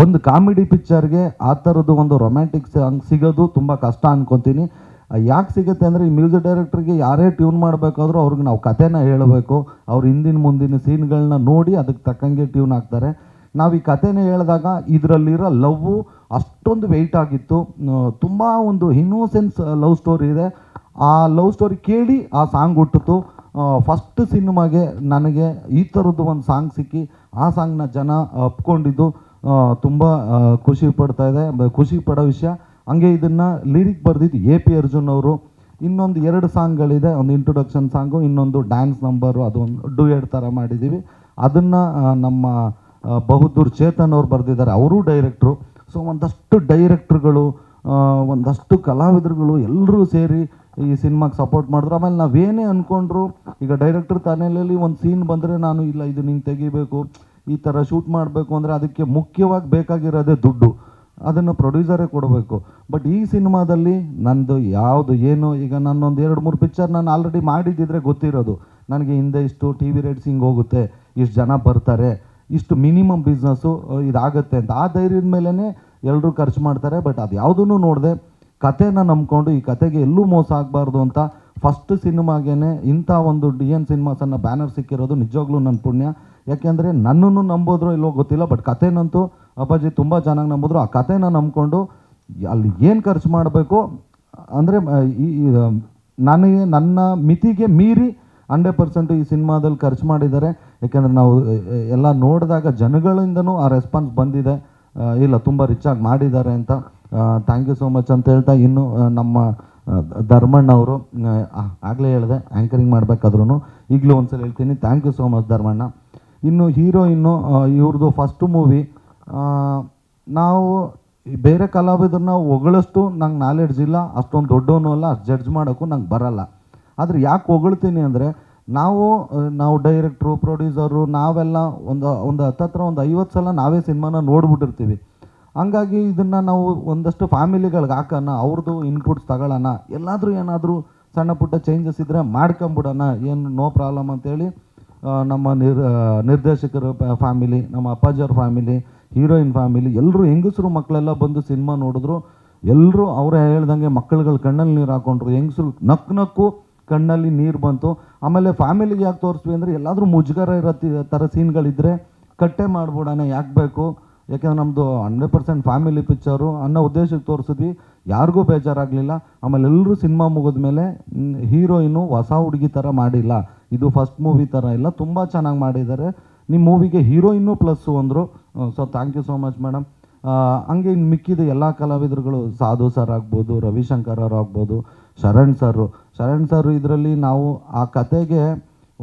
ಒಂದು ಕಾಮಿಡಿ ಪಿಕ್ಚರ್ಗೆ ಆ ಥರದ್ದು ಒಂದು ರೊಮ್ಯಾಂಟಿಕ್ ಸಾಂಗ್ ಸಿಗೋದು ತುಂಬ ಕಷ್ಟ ಅನ್ಕೊತೀನಿ. ಯಾಕೆ ಸಿಗುತ್ತೆ ಅಂದರೆ ಈ ಮ್ಯೂಸಿಕ್ ಡೈರೆಕ್ಟ್ರಿಗೆ ಯಾರೇ ಟ್ಯೂನ್ ಮಾಡಬೇಕಾದ್ರೂ ಅವ್ರಿಗೆ ನಾವು ಕಥೆನ ಹೇಳಬೇಕು. ಅವ್ರ ಹಿಂದಿನ ಮುಂದಿನ ಸೀನ್ಗಳನ್ನ ನೋಡಿ ಅದಕ್ಕೆ ತಕ್ಕಂಗೆ ಟ್ಯೂನ್ ಆಗ್ತಾರೆ ನಾವು ಈ ಕಥೆನ ಹೇಳಿದಾಗ ಇದರಲ್ಲಿರೋ ಲವ್ವು ಅಷ್ಟೊಂದು ವೆಯ್ಟ್ ಆಗಿತ್ತು. ತುಂಬ ಒಂದು ಇನ್ನೋಸೆನ್ಸ್ ಲವ್ ಸ್ಟೋರಿ ಇದೆ. ಆ ಲವ್ ಸ್ಟೋರಿ ಕೇಳಿ ಆ ಸಾಂಗ್ ಹುಟ್ಟಿತು ಫಸ್ಟ್ ಸಿನಿಮಾಗೆ ನನಗೆ ಈ ಥರದ್ದು ಒಂದು ಸಾಂಗ್ ಸಿಕ್ಕಿ ಆ ಸಾಂಗ್ನ ಜನ ಒಪ್ಕೊಂಡಿದ್ದು. ತುಂಬ ಖುಷಿ ಪಡ್ತಾ ಇದೆ. ಖುಷಿ ಪಡೋ ವಿಷಯ. ಹಂಗೆ ಇದನ್ನು ಲಿರಿಕ್ ಬರೆದಿದ್ದು. ಎ ಪಿ ಅರ್ಜುನ್ ಅವರು. ಇನ್ನೊಂದು ಎರಡು ಸಾಂಗ್ಗಳಿದೆ. ಒಂದು ಇಂಟ್ರೊಡಕ್ಷನ್ ಸಾಂಗು, ಇನ್ನೊಂದು ಡ್ಯಾನ್ಸ್ ನಂಬರು ಅದು ಒಂದು ಡುಯೆಡ್ ಥರ ಮಾಡಿದ್ದೀವಿ ಅದನ್ನು ನಮ್ಮ ಬಹದ್ದೂರ್ ಚೇತನ್ ಅವ್ರು ಬರೆದಿದ್ದಾರೆ. ಅವರು ಡೈರೆಕ್ಟ್ರು ಸೊ ಒಂದಷ್ಟು ಡೈರೆಕ್ಟ್ರುಗಳು ಒಂದಷ್ಟು ಕಲಾವಿದರುಗಳು ಎಲ್ಲರೂ ಸೇರಿ ಈ ಸಿನಿಮಾಗೆ ಸಪೋರ್ಟ್ ಮಾಡಿದ್ರು. ಆಮೇಲೆ ನಾವೇನೇ ಅಂದ್ಕೊಂಡ್ರು ಈಗ ಡೈರೆಕ್ಟರ್ ತನೆಯಲ್ಲಿ ಒಂದು ಸೀನ್ ಬಂದರೆ ನಾನು ಇಲ್ಲ, ಇದು ನಿಂಗೆ ತೆಗಿಬೇಕು. ಈ ಥರ ಶೂಟ್ ಮಾಡಬೇಕು ಅಂದರೆ ಅದಕ್ಕೆ ಮುಖ್ಯವಾಗಿ ಬೇಕಾಗಿರೋದೇ ದುಡ್ಡು. ಅದನ್ನು ಪ್ರೊಡ್ಯೂಸರೇ ಕೊಡಬೇಕು. ಬಟ್ ಈ ಸಿನಿಮಾದಲ್ಲಿ ನಂದು ಯಾವುದು ಏನು, ಈಗ ನಾನೊಂದು ಎರಡು ಮೂರು ಪಿಕ್ಚರ್ ನಾನು ಆಲ್ರೆಡಿ ಮಾಡಿದ್ದಿದ್ರೆ ಗೊತ್ತಿರೋದು. ನನಗೆ ಹಿಂದೆ ಇಷ್ಟು ಟಿ ವಿ ರೇಟ್ಸ್ ಹಿಂಗೆ ಹೋಗುತ್ತೆ, ಇಷ್ಟು ಜನ ಬರ್ತಾರೆ, ಇಷ್ಟು ಮಿನಿಮಮ್ ಬಿಸ್ನೆಸ್ಸು ಇದಾಗುತ್ತೆ ಅಂತ. ಆ ಧೈರ್ಯದ ಮೇಲೇ ಎಲ್ಲರೂ ಖರ್ಚು ಮಾಡ್ತಾರೆ. ಬಟ್ ಅದು ಯಾವುದೂ ನೋಡಿದೆ ಕಥೆನ ನಂಬ್ಕೊಂಡು ಈ ಕತೆಗೆ ಎಲ್ಲೂ ಮೋಸ ಆಗಬಾರ್ದು ಅಂತ ಫಸ್ಟ್ ಸಿನಿಮಾಗೇನೆ ಇಂಥ ಒಂದು ಡಿ ಎನ್ ಸಿನಿಮಾಸನ್ನು ಬ್ಯಾನರ್ ಸಿಕ್ಕಿರೋದು ನಿಜವಾಗ್ಲೂ ನನ್ನ ಪುಣ್ಯ. ಯಾಕೆಂದರೆ ನನ್ನನ್ನು ನಂಬೋದ್ರೋ ಇಲ್ಲೋ ಗೊತ್ತಿಲ್ಲ ಬಟ್ ಕಥೆನಂತೂ ಅಪ್ಪಾಜಿ ತುಂಬ ಚೆನ್ನಾಗಿ ನಂಬಿದ್ರು. ಆ ಕಥೆನ ನಂಬ್ಕೊಂಡು ಅಲ್ಲಿ ಏನು ಖರ್ಚು ಮಾಡಬೇಕು ಅಂದರೆ ಈ ನನಗೆ, ನನ್ನ ಮಿತಿಗೆ ಮೀರಿ ಹಂಡ್ರೆಡ್ ಪರ್ಸೆಂಟ್ ಈ ಸಿನಿಮಾದಲ್ಲಿ ಖರ್ಚು ಮಾಡಿದ್ದಾರೆ. ಯಾಕೆಂದರೆ ನಾವು ಎಲ್ಲ ನೋಡಿದಾಗ ಜನಗಳಿಂದನೂ ಆ ರೆಸ್ಪಾನ್ಸ್ ಬಂದಿದೆ. ಇಲ್ಲ, ತುಂಬ ರಿಚಾಗಿ ಮಾಡಿದ್ದಾರೆ ಅಂತ. ಥ್ಯಾಂಕ್ ಯು ಸೋ ಮಚ್ ಅಂತ ಹೇಳ್ತಾ ಇನ್ನು ನಮ್ಮ ಧರ್ಮಣ್ಣ ಅವರು ಆಗಲೇ ಹೇಳಿದೆ ಆ್ಯಂಕರಿಂಗ್ ಮಾಡಬೇಕಾದ್ರೂ ಈಗಲೂ ಒಂದ್ಸಲ ಹೇಳ್ತೀನಿ. Thank you so much Dharmanna. ಇನ್ನು ಹೀರೋಯಿನ್ನು ಇವ್ರದ್ದು ಫಸ್ಟ್ ಮೂವಿ ನಾವು ಬೇರೆ ಕಲಾವಿದರನ್ನ ಹೊಗಳಷ್ಟು ನಂಗೆ ನಾಲೆಡ್ಜ್ ಇಲ್ಲ. ಅಷ್ಟೊಂದು ದೊಡ್ಡವನು ಅಲ್ಲ, ಅಷ್ಟು ಜಡ್ಜ್ ಮಾಡೋಕ್ಕೂ ನಂಗೆ ಬರಲ್ಲ. ಆದರೆ ಯಾಕೆ ಹೊಗಳ್ತೀನಿ ಅಂದರೆ, ನಾವು ನಾವು ಡೈರೆಕ್ಟ್ರು ಪ್ರೊಡ್ಯೂಸರು ನಾವೆಲ್ಲ ಒಂದು ಒಂದು ಹತ್ತತ್ರ ಒಂದು ಐವತ್ತು ಸಲ ನಾವೇ ಸಿನಿಮಾನ ನೋಡ್ಬಿಟ್ಟಿರ್ತೀವಿ. ಹಂಗಾಗಿ ಇದನ್ನು ನಾವು ಒಂದಷ್ಟು ಫ್ಯಾಮಿಲಿಗಳಿಗೆ ಹಾಕೋಣ ಅವ್ರದ್ದು ಇನ್ಪುಟ್ಸ್ ತಗೊಳ್ಳೋಣ, ಎಲ್ಲಾದರೂ ಏನಾದರೂ ಸಣ್ಣ ಪುಟ್ಟ ಚೇಂಜಸ್ ಇದ್ದರೆ ಮಾಡ್ಕೊಂಬಿಡೋಣ, ಏನು ನೋ ಪ್ರಾಬ್ಲಮ್ ಅಂತೇಳಿ ನಮ್ಮ ನಿರ್ ನಿರ್ದೇಶಕರ ಫ್ಯಾಮಿಲಿ ನಮ್ಮ ಅಪ್ಪಾಜಿಯವ್ರ ಫ್ಯಾಮಿಲಿ ಹೀರೋಯಿನ್ ಫ್ಯಾಮಿಲಿ ಎಲ್ಲರೂ ಹೆಂಗಸರು ಮಕ್ಕಳೆಲ್ಲ ಬಂದು ಸಿನಿಮಾ ನೋಡಿದ್ರು ಎಲ್ಲರೂ ಅವರೇ ಹೇಳ್ದಂಗೆ ಮಕ್ಕಳುಗಳು ಕಣ್ಣಲ್ಲಿ ನೀರು ಹಾಕೊಂಡ್ರು, ಹೆಂಗಸರು ನಕ್ಕು ನಕ್ಕು ಕಣ್ಣಲ್ಲಿ ನೀರು ಬಂತು. ಆಮೇಲೆ ಫ್ಯಾಮಿಲಿಗೆ ಯಾಕೆ ತೋರಿಸ್ವಿ ಅಂದರೆ, ಎಲ್ಲಾದರೂ ಮುಜುಗರ ಇರೋ ಥರ ಸೀನ್ಗಳಿದ್ದರೆ ಕಟ್ಟೆ ಮಾಡ್ಬಿಡೋಣ, ಯಾಕೆ ಬೇಕು? ಯಾಕೆಂದ್ರೆ ನಮ್ಮದು ಹಂಡ್ರೆಡ್ ಪರ್ಸೆಂಟ್ ಫ್ಯಾಮಿಲಿ ಪಿಕ್ಚರು ಅನ್ನೋ ಉದ್ದೇಶಕ್ಕೆ ತೋರಿಸಿದ್ವಿ. ಯಾರಿಗೂ ಬೇಜಾರಾಗಲಿಲ್ಲ. ಆಮೇಲೆ ಎಲ್ಲರೂ ಸಿನಿಮಾ ಮುಗಿದ ಮೇಲೆ ಹೀರೋಯಿನು ಹೊಸ ಹುಡುಗಿ ಥರ ಮಾಡಿಲ್ಲ. ಇದು ಫಸ್ಟ್ ಮೂವಿ ಥರ ಇಲ್ಲ. ತುಂಬ ಚೆನ್ನಾಗಿ ಮಾಡಿದ್ದಾರೆ. ನಿಮ್ಮ ಮೂವಿಗೆ ಹೀರೋಯಿನ್ನು ಪ್ಲಸ್ಸು ಅಂದರು. So thank you so much madam ಹಂಗೆ ಇನ್ನು ಮಿಕ್ಕಿದ ಎಲ್ಲ ಕಲಾವಿದರುಗಳು, ಸಾಧು ಸರ್ ಆಗ್ಬೋದು, ರವಿಶಂಕರ್ ಅವ್ರು ಆಗ್ಬೋದು, ಶರಣ್ ಸರು ಶರಣ್ ಸರ್ ಇದರಲ್ಲಿ ನಾವು ಆ ಕತೆಗೆ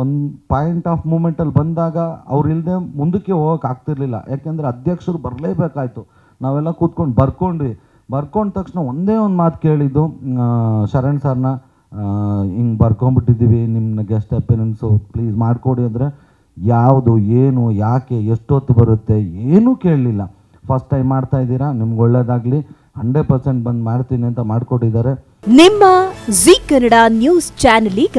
ಒಂದು ಪಾಯಿಂಟ್ ಆಫ್ ಮೂಮೆಂಟಲ್ಲಿ ಬಂದಾಗ ಅವ್ರು ಇಲ್ಲದೆ ಮುಂದಕ್ಕೆ ಹೋಗೋಕೆ ಆಗ್ತಿರ್ಲಿಲ್ಲ. ಯಾಕೆಂದರೆ ಅಧ್ಯಕ್ಷರು ಬರಲೇಬೇಕಾಯ್ತು. ನಾವೆಲ್ಲ ಕೂತ್ಕೊಂಡು ಬರ್ಕೊಂಡ್ವಿ. ಬರ್ಕೊಂಡ ತಕ್ಷಣ ಒಂದೇ ಒಂದು ಮಾತು ಕೇಳಿದ್ದು ಶರಣ್ ಸರ್ನ ಹಿಂಗೆ ಬರ್ಕೊಂಬಿಟ್ಟಿದ್ದೀವಿ ನಿಮ್ಮ ಗೆಸ್ಟ್ ಅಪಿಯರೆನ್ಸು ಪ್ಲೀಸ್ ಮಾಡಿಕೊಡಿ ಅಂದರೆ ಯಾವುದು, ಏನು, ಯಾಕೆ, ಎಷ್ಟೊತ್ತು ಬರುತ್ತೆ ಏನೂ ಕೇಳಲಿಲ್ಲ. ಫಸ್ಟ್ ಟೈಮ್ ಮಾಡ್ತಾ ಇದ್ದೀರಾ, ನಿಮ್ಗೆ ಒಳ್ಳೇದಾಗಲಿ. ಹಂಡ್ರೆಡ್ ಪರ್ಸೆಂಟ್ ಬಂದು ಮಾಡ್ತೀನಿ ಅಂತ ಮಾಡಿಕೊಟ್ಟಿದ್ದಾರೆ. ನಿಮ್ಮ ಜಿ ಕನ್ನಡ ನ್ಯೂಸ್ ಚಾನೆಲ್ ಈಗ